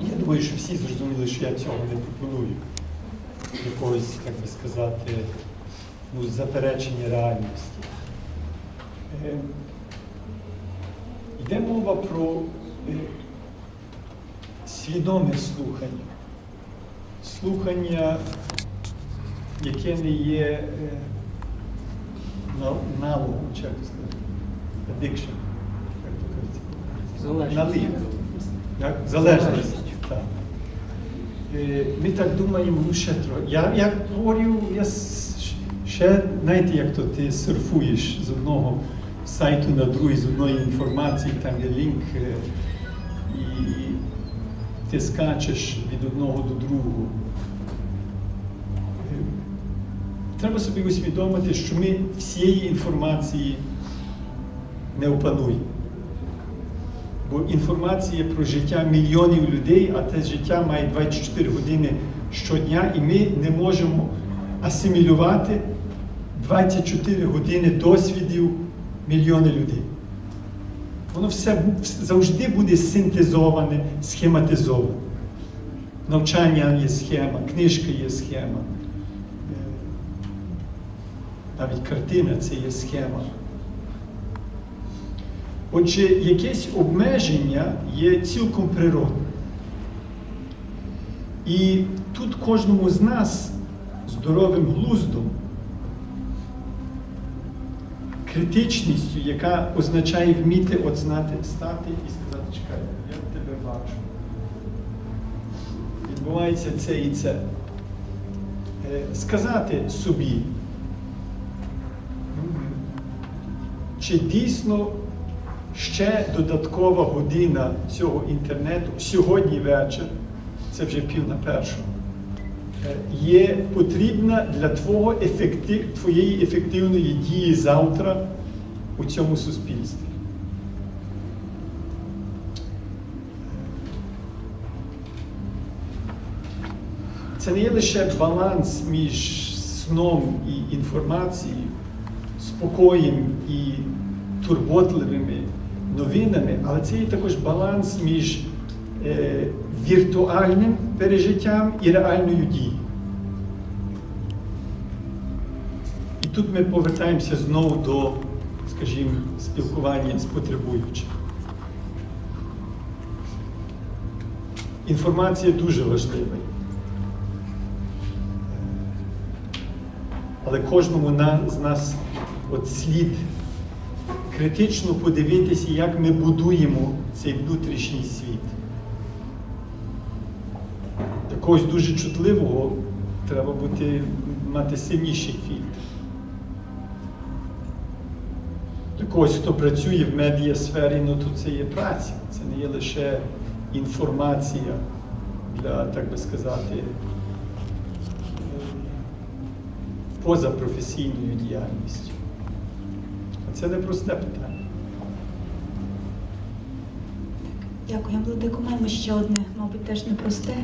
Я думаю, що всі зрозуміли, що я цього не пропоную. Якогось, як би сказати, ну, заперечення реальності. Е, Йде мова про е, свідоме слухання. Слухання, яке не є е, на- налогом, чи як сказати, addiction, як то кажеться. Залежність. Як? Залежність. Так. Е, Ми так думаємо, ну ще трохи. Я, я говорю, я ще, знаєте, як то ти серфуєш з одного сайту на другий, з одної інформації, там є лінк, е, і ти скачеш від одного до другого. Е, Треба собі усвідомити, що ми всієї інформації не опануємо. Бо інформація про життя мільйонів людей, а те життя має 24 години щодня, і ми не можемо асимілювати 24 години досвідів мільйони людей. Воно все завжди буде синтезоване, схематизоване. Навчання є схема, книжка є схема, е, навіть картина це є схема. Отже, якесь обмеження є цілком природним. І тут кожному з нас здоровим глуздом, критичністю, яка означає вміти от знати, стати і сказати, чекай, я тебе бачу. Відбувається це і це. Е, Сказати собі, чи дійсно ще додаткова година цього інтернету. Сьогодні вечір, це вже пів на першу, е, є потрібна для твого ефекти- твоєї ефективної дії завтра у цьому суспільстві. Це не є лише баланс між сном і інформацією, спокоєм і турботливими новинами, але це є також баланс між е, віртуальним пережиттям і реальною дією. І тут ми повертаємося знову до, скажімо, спілкування з потребуючим. Інформація дуже важлива. Але кожному з нас от слід критично подивитися, як ми будуємо цей внутрішній світ. Для когось дуже чутливого треба бути, мати сильніший фільтр. Для когось, хто працює в медіасфері, ну то це є праця, це не є лише інформація для, так би сказати, позапрофесійною діяльністю. Це не просте питання. Дякую, владику. Маємо ще одне, мабуть, теж непросте.